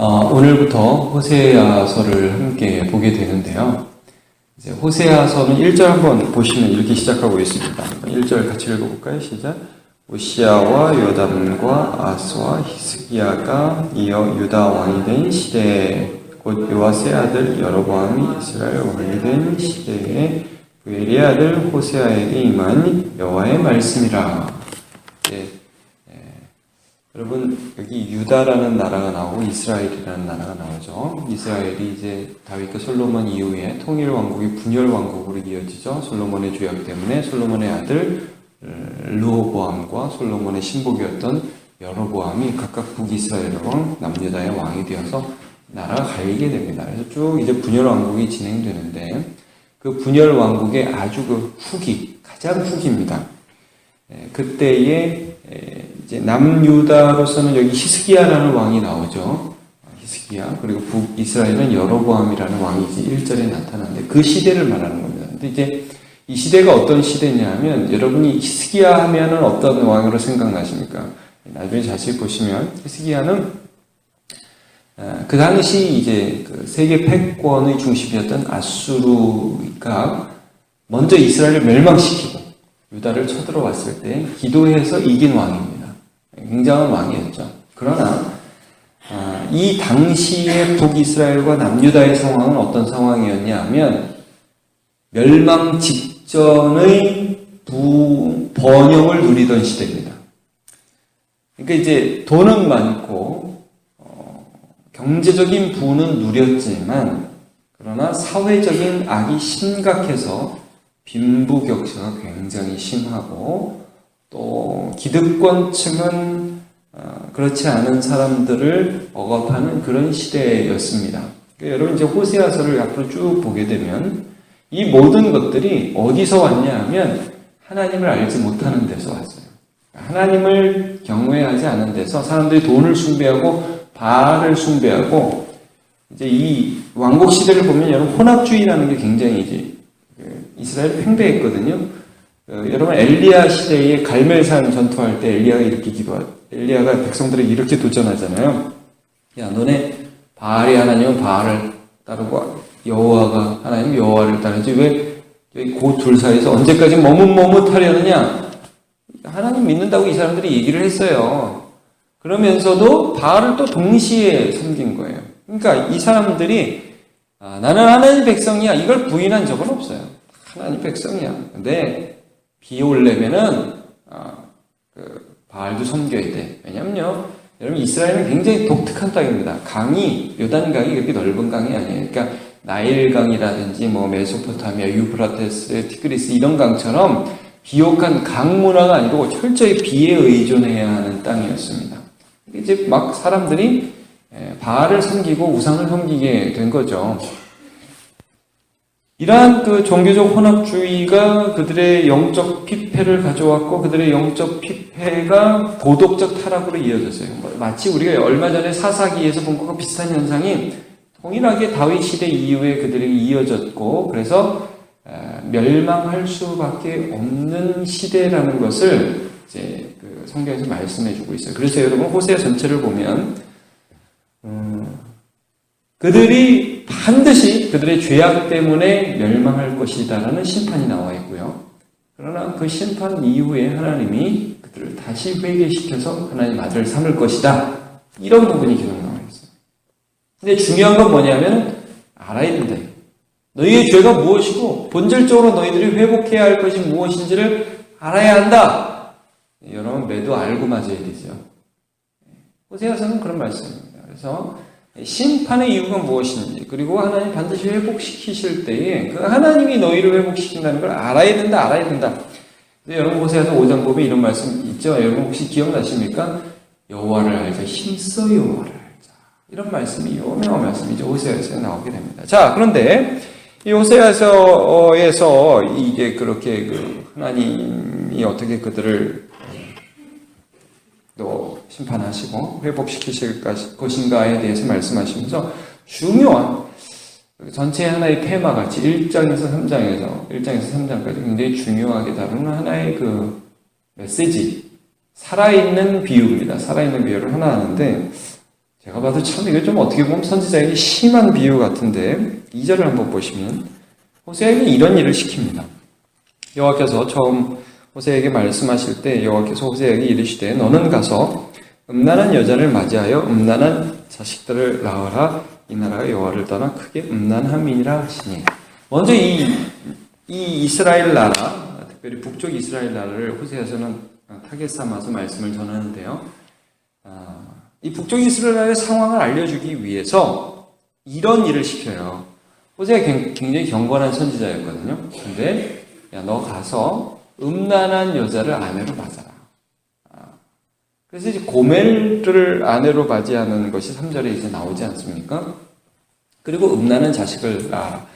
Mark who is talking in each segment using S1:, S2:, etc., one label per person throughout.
S1: 어, 오늘부터 호세아서를 함께 보게 되는데요. 이제 호세아서는 1절 한번 보시면 이렇게 시작하고 있습니다. 1절 같이 읽어볼까요? 시작. 오시아와 요담과 아스와 히스기야가 이어 유다 왕이 된 시대에 곧 요아스의 아들 여로보암이 이스라엘 왕이 된 시대에 부엘의 아들 호세아에게 임한 여호와의 말씀이라. 예, 여러분 여기 유다라는 나라가 나오고 이스라엘이라는 나라가 나오죠. 이스라엘이 이제 다윗과 솔로몬 이후에 통일 왕국이 분열 왕국으로 이어지죠. 솔로몬의 주약 때문에 솔로몬의 아들 르호보암과 솔로몬의 신복이었던 여로보암이 각각 북이스라엘 왕, 남유다의 왕이 되어서 나라가 갈리게 됩니다. 그래서 쭉 이제 분열 왕국이 진행되는데 그 분열 왕국의 아주 그 후기, 가장 후기입니다. 그때에 이제 남유다로서는 여기 히스기야라는 왕이 나오죠. 히스기야. 그리고 북이스라엘은 여로보암이라는 왕이지 1절에 나타나는데 그 시대를 말하는 겁니다. 근데 이제 이 시대가 어떤 시대냐면 여러분이 히스기야 하면은 어떤 왕으로 생각나십니까? 나중에 자세히 보시면 히스기야는 그 당시 이제 그 세계 패권의 중심이었던 아수르가 먼저 이스라엘을 멸망시키고 유다를 쳐들어왔을 때 기도해서 이긴 왕입니다. 굉장한 왕이었죠. 그러나 아, 이 당시의 북이스라엘과 남유다의 상황은 어떤 상황이었냐 하면 멸망 직전의 부, 번영을 누리던 시대입니다. 그러니까 이제 돈은 많고 어, 경제적인 부는 누렸지만 그러나 사회적인 악이 심각해서 빈부격차가 굉장히 심하고 또 기득권층은 어, 그렇지 않은 사람들을 억압하는 그런 시대였습니다. 그러니까 여러분 이제 호세아서를 앞으로 쭉 보게 되면 이 모든 것들이 어디서 왔냐 하면 하나님을 알지 못하는 데서 왔어요. 하나님을 경외하지 않은 데서 사람들이 돈을 숭배하고 바알을 숭배하고 이제 이 왕국 시대를 보면 여러분 혼합주의라는 게 굉장히 이제 그 이스라엘 팽배했거든요. 어, 여러분 엘리야 시대에 갈멜산 전투할 때 엘리야가 이렇게 기도하 엘리야가 백성들에게 이렇게 도전하잖아요. 야 너네 바알이 하나님은 바알을 따르고 여호와가 하나님 여호와를 따르지 왜 그둘 사이에서 언제까지 머뭇머뭇하려느냐? 하나님 믿는다고 이 사람들이 얘기를 했어요. 그러면서도 바알을 또 동시에 섬긴 거예요. 그러니까 이 사람들이 아, 나는 하나님 백성이야 이걸 부인한 적은 없어요. 하나님 백성이야. 근데 비 올려면은 어, 그 바알도 섬겨야 돼. 왜냐면요. 여러분 이스라엘은 굉장히 독특한 땅입니다. 강이 요단강이 그렇게 넓은 강이 아니에요. 그러니까 나일강이라든지 뭐 메소포타미아, 유프라테스, 티그리스 이런 강처럼 비옥한 강 문화가 아니고 철저히 비에 의존해야 하는 땅이었습니다. 이제 막 사람들이 바알을 섬기고 우상을 섬기게 된 거죠. 이러한 그 종교적 혼합주의가 그들의 영적 피폐를 가져왔고 그들의 영적 피폐가 도덕적 타락으로 이어졌어요. 뭐 마치 우리가 얼마 전에 사사기에서 본 것과 비슷한 현상이 동일하게 다윗 시대 이후에 그들에게 이어졌고 그래서 멸망할 수밖에 없는 시대라는 것을 이제 그 성경에서 말씀해주고 있어요. 그래서 여러분 호세 전체를 보면 음, 그들이 반드시 그들의 죄악 때문에 멸망할 것이다라는 심판이 나와 있고요. 그러나 그 심판 이후에 하나님이 그들을 다시 회개시켜서 하나님 아들을 삼을 것이다. 이런 부분이 기록 나와 있어요. 근데 중요한 건 뭐냐면 알아야 된다. 너희의 죄가 무엇이고 본질적으로 너희들이 회복해야 할 것이 무엇인지를 알아야 한다. 여러분 매도 알고 맞아야 되죠. 호세아서는 그런 말씀입니다. 그래서 심판의 이유가 무엇인지 그리고 하나님 반드시 회복시키실 때에 그 하나님이 너희를 회복시킨다는 걸 알아야 된다 알아야 된다. 여러분 5장 보면 이런 말씀 있죠? 여러분 혹시 기억나십니까? 여호와를 알자 힘써 여호와를 알자. 이런 말씀이 유명한 말씀이죠. 호세아서에 나오게 됩니다. 자 그런데 이 호세아서에서 이게 그렇게 그 하나님이 어떻게 그들을 또 심판하시고 회복시키실 것인가에 대해서 말씀하시면서 중요한 전체 하나의 테마 같이 1장에서 3장에서 1장에서 3장까지 굉장히 중요하게 다루는 하나의 그 메시지 살아있는 비유입니다. 살아있는 비유를 하나 하는데 제가 봐도 참 이게 좀 어떻게 보면 선지자에게 심한 비유 같은데 2절을 한번 보시면 호세에게 이런 일을 시킵니다. 여호와께서 처음 호세에게 말씀하실 때 여호와께서 호세에게 이르시되 너는 가서 음란한 여자를 맞이하여 음란한 자식들을 낳으라 이 나라가 여호와를 떠나 크게 음란함이니라 하시니 먼저 이, 이 이스라엘 나라 특별히 북쪽 이스라엘 나라를 호세에서는 타겟 삼아서 말씀을 전하는데요. 아, 이 북쪽 이스라엘의 상황을 알려주기 위해서 이런 일을 시켜요. 호세가 굉장히 경건한 선지자였거든요. 근데 야 너 가서 음란한 여자를 아내로 맞아라. 아, 그래서 이제 고멜을 아내로 맞이하는 것이 3절에 이제 나오지 않습니까? 그리고 음란한 자식을 낳아라.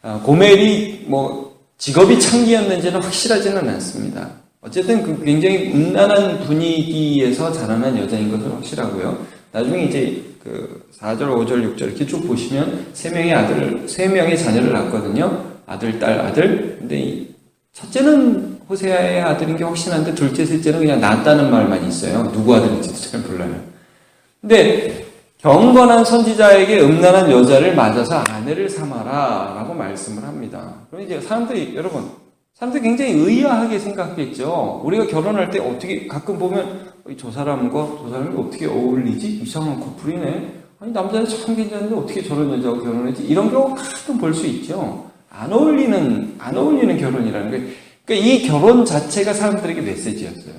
S1: 아, 고멜이 뭐 직업이 창기였는지는 확실하지는 않습니다. 어쨌든 그 굉장히 음란한 분위기에서 자라난 여자인 것은 확실하고요. 나중에 이제 그 4절, 5절, 6절 이렇게 쭉 보시면 세 명의 아들, 세 명의 자녀를 낳거든요. 아들, 딸, 아들. 근데 첫째는 호세아의 아들인 게 확신한데 둘째, 셋째는 그냥 낳았다는 말만 있어요. 누구 아들인지도 잘 몰라요. 근데 경건한 선지자에게 음란한 여자를 맞아서 아내를 삼아라 라고 말씀을 합니다. 그럼 이제 사람들이, 여러분, 사람들이 굉장히 의아하게 생각했죠. 우리가 결혼할 때 어떻게 가끔 보면 저 사람과 저 사람이 어떻게 어울리지? 이상한 커플이네. 아니 남자는 참 괜찮은데 어떻게 저런 여자하고 결혼했지? 이런 경우 가끔 볼 수 있죠. 안 어울리는 안 어울리는 결혼이라는 게 그러니까 이 결혼 자체가 사람들에게 메시지였어요.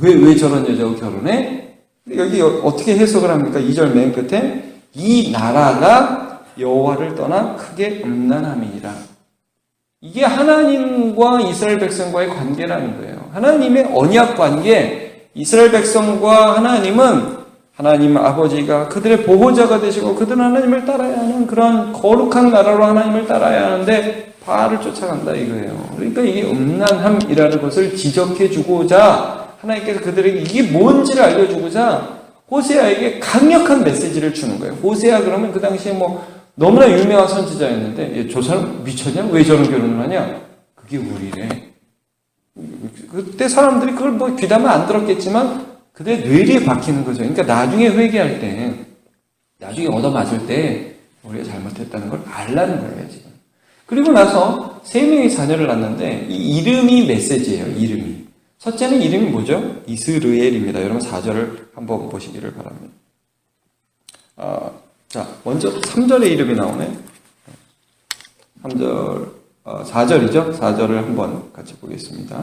S1: 왜 왜 저런 여자하고 결혼해? 여기 어떻게 해석을 합니까? 2절 맨 끝에 이 나라가 여호와를 떠나 크게 음란함이니라. 이게 하나님과 이스라엘 백성과의 관계라는 거예요. 하나님의 언약 관계, 이스라엘 백성과 하나님은 하나님 아버지가 그들의 보호자가 되시고 그들은 하나님을 따라야 하는 그런 거룩한 나라로 하나님을 따라야 하는데 바알을 쫓아간다 이거예요. 그러니까 이게 음란함이라는 것을 지적해 주고자 하나님께서 그들에게 이게 뭔지를 알려주고자 호세아에게 강력한 메시지를 주는 거예요. 호세아 그러면 그 당시에 뭐 너무나 유명한 선지자였는데 저 사람 미쳤냐? 왜 저런 결혼을 하냐? 그게 우리래. 그때 사람들이 그걸 뭐 귀담아 안 들었겠지만 그대 뇌리에 박히는 거죠. 그러니까 나중에 회개할 때, 나중에 얻어맞을 때 우리가 잘못했다는 걸 알라는 거예요, 지금. 그리고 나서 세 명의 자녀를 낳는데 이 이름이 메시지예요, 이름이. 첫째는 이름이 뭐죠? 이스르엘입니다. 여러분 4절을 한번 보시기를 바랍니다. 아, 자, 먼저 3절의 이름이 나오네. 3절, 어, 4절이죠? 4절을 한번 같이 보겠습니다.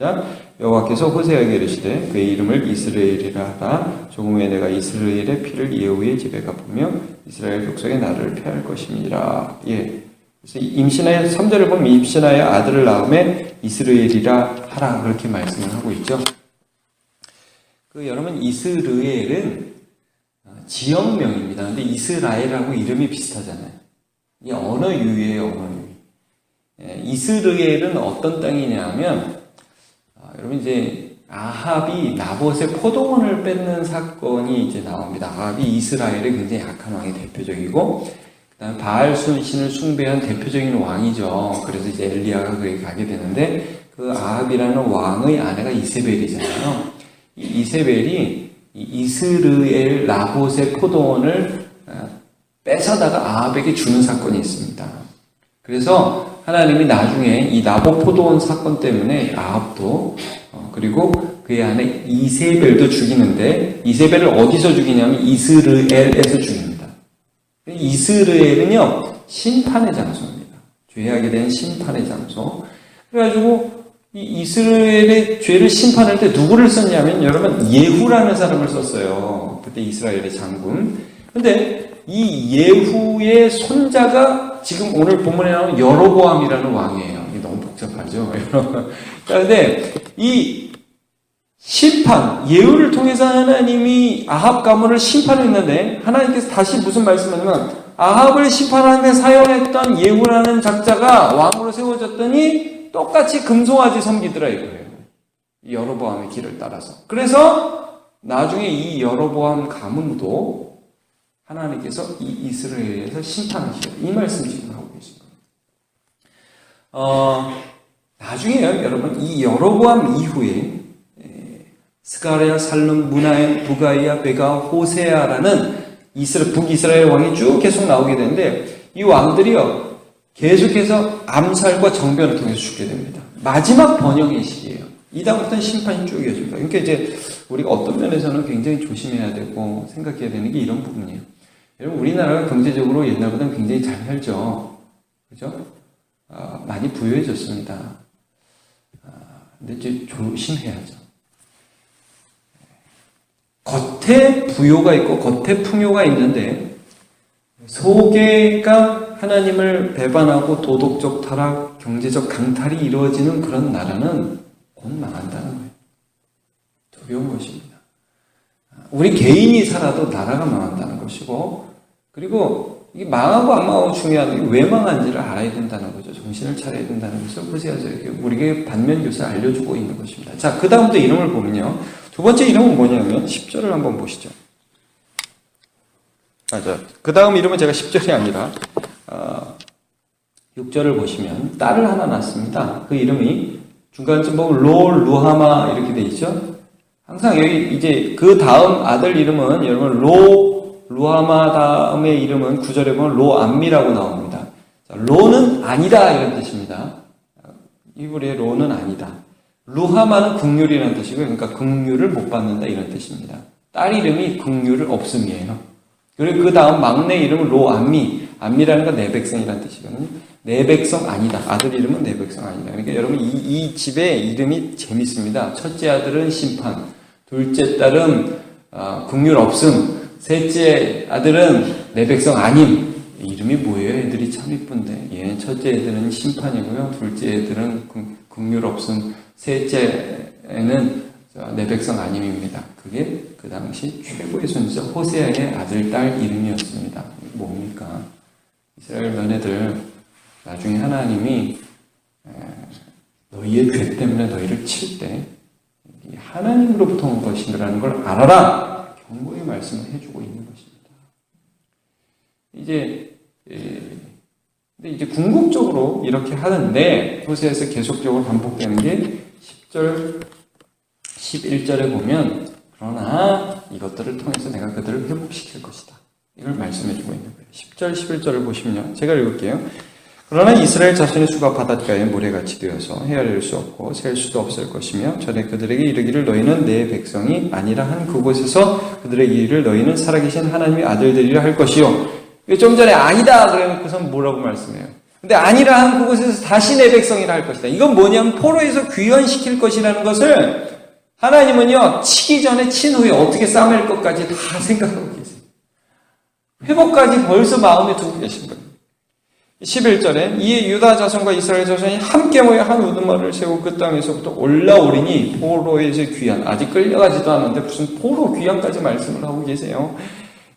S1: 자, 여호와께서 호세에게 이르시되 그의 이름을 이스라엘이라 하라. 조금 후에 내가 이스라엘의 피를 예후의 집에 갚으며 이스라엘 족속의 나를 폐할 것임이라. 예. 그래서 임신하여 3절을 보면 임신하여 아들을 낳음에 이스라엘이라 하라 그렇게 말씀을 하고 있죠. 그 여러분 이스라엘은 지역명입니다. 근데 이스라엘하고 이름이 비슷하잖아요. 이 언어 유예의 언어 유의. 예, 이스라엘은 어떤 땅이냐면 아, 여러분 이제 아합이 나봇의 포도원을 뺏는 사건이 이제 나옵니다. 아합이 이스라엘의 굉장히 약한 왕의 대표적이고 그 다음 바알 순신을 숭배한 대표적인 왕이죠. 그래서 이제 엘리야가 거기 가게 되는데 그 아합이라는 왕의 아내가 이세벨이잖아요. 이 이세벨이 이스르엘 나봇의 포도원을 어, 뺏어다가 아합에게 주는 사건이 있습니다. 그래서 하나님이 나중에 이 나봇 포도원 사건 때문에 아합도 어, 그리고 그의 아내 이세벨도 죽이는데 이세벨을 어디서 죽이냐면 이스르엘에서 죽입니다. 이스르엘은요 심판의 장소입니다. 죄하게 된 심판의 장소. 그래가지고 이 이스라엘의 죄를 심판할 때 누구를 썼냐면 여러분 예후라는 사람을 썼어요. 그때 이스라엘의 장군. 근데 이 예후의 손자가 지금 오늘 본문에 나오는 여로보암이라는 왕이에요. 이게 너무 복잡하죠. 그런데 이 심판, 예후를 통해서 하나님이 아합 가문을 심판했는데 하나님께서 다시 무슨 말씀하냐면 아합을 심판하는 데 사용했던 예후라는 작자가 왕으로 세워졌더니 똑같이 금송아지 섬기더라 이거예요. 여로보암의 길을 따라서. 그래서 나중에 이 여로보암 가문도 하나님께서 이 이스라엘에서 심판하시다. 이 말씀 지금 하고 계신 거예요. 어, 나중에요, 여러분, 이 여로보암 이후에 스가랴, 살룸, 무나엔, 부가이아, 베가, 호세아라는 이스라, 북이스라엘 왕이 쭉 계속 나오게 되는데 이 왕들이요 계속해서 암살과 정변을 통해서 죽게 됩니다. 마지막 번영의 시기예요. 이 다음부터는 심판이 쭉 이어집니다. 그러니까 이제 우리가 어떤 면에서는 굉장히 조심해야 되고 생각해야 되는 게 이런 부분이에요. 여러분 우리나라가 경제적으로 옛날보다는 굉장히 잘 살죠. 그죠? 아, 많이 부유해졌습니다. 아, 근데 이제 조심해야죠. 겉에 부요가 있고 겉에 풍요가 있는데 속에가 하나님을 배반하고 도덕적 타락, 경제적 강탈이 이루어지는 그런 나라는 곧 망한다는 거예요. 두려운 것입니다. 우리 개인이 살아도 나라가 망한다는 것이고 그리고 이게 망하고 안 망하고 중요한 게 왜 망한지를 알아야 된다는 거죠. 정신을 차려야 된다는 것을 보세요. 우리에게 반면 교사 알려주고 있는 것입니다. 자, 그 다음부터 이름을 보면요. 두 번째 이름은 뭐냐면 10절을 한번 보시죠. 맞아. 그 다음 이름은 제가 10절이 아니라 어, 6절을 보시면 딸을 하나 낳습니다. 그 이름이 중간쯤 보면 로 루하마 이렇게 돼 있죠. 항상 여기 이제 그 다음 아들 이름은 여러분 로 루하마 다음의 이름은 구절에 보면 로암미라고 나옵니다. 자, 로는 아니다 이런 뜻입니다. 이불의 로는 아니다. 루하마는 국률이라는 뜻이고요. 그러니까 국률을 못 받는다 이런 뜻입니다. 딸 이름이 국률을 없음이에요. 그리고 그 다음 막내 이름은 로암미. 암미라는 건 내 백성이라는 뜻이거든요. 내 백성 아니다. 아들 이름은 내 백성 아니다. 그러니까 여러분 이, 이 집의 이름이 재밌습니다. 첫째 아들은 심판, 둘째 딸은 어, 국률 없음, 셋째 아들은 내 백성 아님. 이름이 뭐예요? 애들이 참 이쁜데. 예, 첫째 애들은 심판이고요. 둘째 애들은 국률 없음, 셋째는 내 백성 아님입니다. 그게 그 당시 최고의 선지자 호세아의 아들, 딸 이름이었습니다. 뭡니까? 이스라엘 너네들 나중에 하나님이 너희의 죄 때문에 너희를 칠 때 하나님으로부터 온 것이라는 걸 알아라! 경고의 말씀을 해주고 있는 것입니다. 이제 근데 이제 궁극적으로 이렇게 하는데 호세에서 계속적으로 반복되는 게 10절, 11절에 보면 그러나 이것들을 통해서 내가 그들을 회복시킬 것이다. 이걸 말씀해주고 있는 거예요. 10절, 11절을 보시면 제가 읽을게요. 그러나 이스라엘 자손의 수가 바닷가에 모래같이 되어서 헤아릴 수 없고 셀 수도 없을 것이며 전에 그들에게 이르기를 너희는 내 백성이 아니라 한 그곳에서 그들에게 이르기를 너희는 살아계신 하나님의 아들들이라 할 것이요. 좀 전에 아니다 그래놓고선 뭐라고 말씀해요. 근데 아니라 한 그곳에서 다시 내 백성이라 할 것이다. 이건 뭐냐면 포로에서 귀환시킬 것이라는 것을 하나님은요 치기 전에 친 후에 어떻게 싸맬 것까지 다 생각하고 계세요. 회복까지 벌써 마음에 두고 계신 거예요. 11절에 이에 유다 자손과 이스라엘 자손이 함께 모여 한 우두머리를 세우고 그 땅에서부터 올라오리니 포로에서 귀환 아직 끌려가지도 않는데 무슨 포로 귀환까지 말씀을 하고 계세요.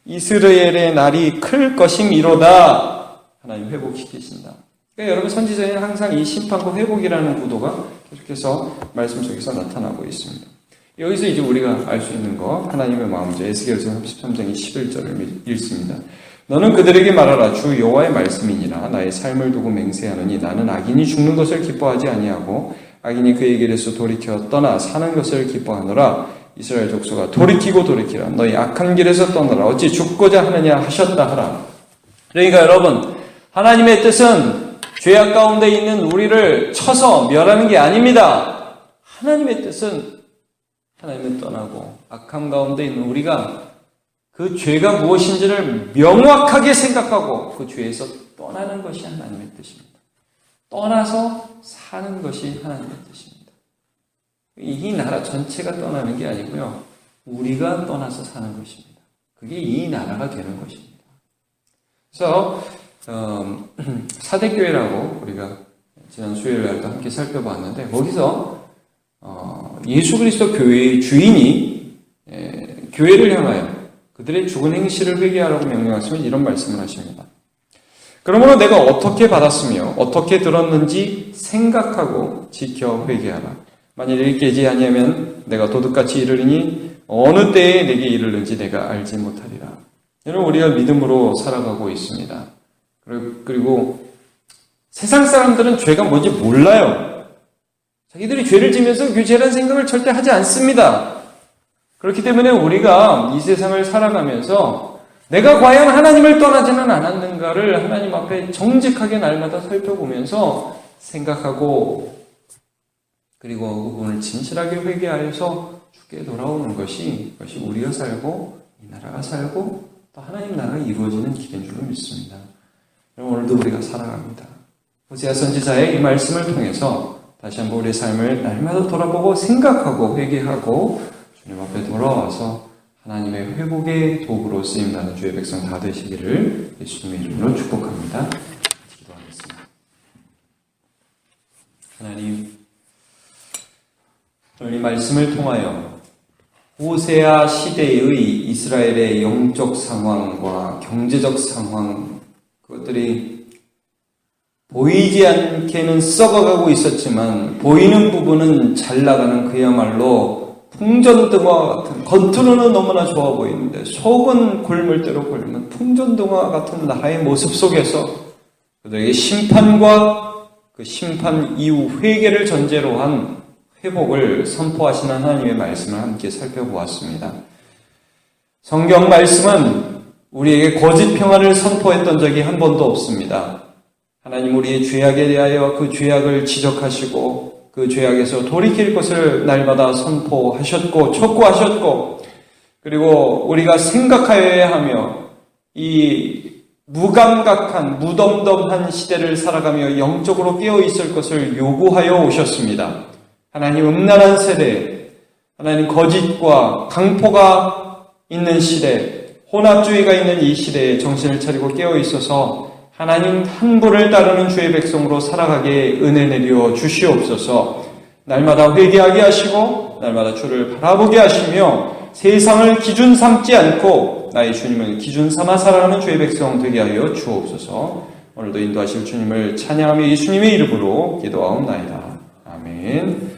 S1: 이스라엘의 날이 클 것임이로다 하나님 회복시키신다. 그러니까 여러분 선지자는 항상 이 심판과 회복이라는 구도가 계속해서 말씀 속에서 나타나고 있습니다. 여기서 이제 우리가 알 수 있는 거 하나님의 마음이죠. 에스겔서 33장의 11절을 읽습니다. 너는 그들에게 말하라 주 여호와의 말씀이니라 나의 삶을 두고 맹세하노니 나는 악인이 죽는 것을 기뻐하지 아니하고 악인이 그의 길에서 돌이켜 떠나 사는 것을 기뻐하노라 이스라엘 족속아 돌이키고 돌이키라 너희 악한 길에서 떠나라 어찌 죽고자 하느냐 하셨다 하라 그러니까 여러분 하나님의 뜻은 죄악 가운데 있는 우리를 쳐서 멸하는 게 아닙니다 하나님의 뜻은 하나님을 떠나고 악함 가운데 있는 우리가 그 죄가 무엇인지를 명확하게 생각하고 그 죄에서 떠나는 것이 하나님의 뜻입니다. 떠나서 사는 것이 하나님의 뜻입니다. 이 나라 전체가 떠나는 게 아니고요. 우리가 떠나서 사는 것입니다. 그게 이 나라가 되는 것입니다. 그래서 어, 사대교회라고 우리가 지난 수요일 날도 함께 살펴봤는데 거기서 어, 예수 그리스도 교회의 주인이 에, 교회를 향하여 그들의 죽은 행실을 회개하라고 명령하시면 이런 말씀을 하십니다. 그러므로 내가 어떻게 받았으며 어떻게 들었는지 생각하고 지켜 회개하라. 만일 일깨지 아니하면 내가 도둑같이 이르리니 어느 때에 내게 이르는지 내가 알지 못하리라. 여러분 우리가 믿음으로 살아가고 있습니다. 그리고 세상 사람들은 죄가 뭔지 몰라요. 자기들이 죄를 지면서 그 죄라는 생각을 절대 하지 않습니다. 그렇기 때문에 우리가 이 세상을 살아가면서 내가 과연 하나님을 떠나지는 않았는가를 하나님 앞에 정직하게 날마다 살펴보면서 생각하고 그리고 그분을 진실하게 회개하여서 주께 돌아오는 것이 것이 우리가 살고 이 나라가 살고 또 하나님 나라가 이루어지는 길인 줄로 믿습니다. 오늘도 우리가 살아갑니다. 호세아 선지자의 이 말씀을 통해서 다시 한번 우리의 삶을 날마다 돌아보고 생각하고 회개하고 주님 앞에 돌아와서 하나님의 회복의 도구로 쓰임받는 주의 백성 다 되시기를 예수님의 이름으로 축복합니다. 기도하겠습니다. 하나님, 오늘 이 말씀을 통하여 호세아 시대의 이스라엘의 영적 상황과 경제적 상황, 그것들이 보이지 않게는 썩어가고 있었지만 보이는 부분은 잘 나가는 그야말로 풍전등화 같은 겉으로는 너무나 좋아 보이는데 속은 골물 대로 골면 풍전등화 같은 나라의 모습 속에서 그들에게 심판과 그 심판 이후 회개를 전제로 한 회복을 선포하시는 하나님의 말씀을 함께 살펴보았습니다. 성경 말씀은 우리에게 거짓 평안을 선포했던 적이 한 번도 없습니다. 하나님 우리의 죄악에 대하여 그 죄악을 지적하시고 그 죄악에서 돌이킬 것을 날마다 선포하셨고 촉구하셨고 그리고 우리가 생각하여야 하며 이 무감각한 무덤덤한 시대를 살아가며 영적으로 깨어 있을 것을 요구하여 오셨습니다. 하나님 음란한 세대, 하나님 거짓과 강포가 있는 시대, 혼합주의가 있는 이 시대에 정신을 차리고 깨어 있어서 하나님 한 분을 따르는 주의 백성으로 살아가게 은혜 내려 주시옵소서. 날마다 회개하게 하시고 날마다 주를 바라보게 하시며 세상을 기준 삼지 않고 나의 주님을 기준 삼아 살아가는 주의 백성 되게 하여 주옵소서. 오늘도 인도하실 주님을 찬양하며 예수님의 이름으로 기도하옵나이다. 아멘.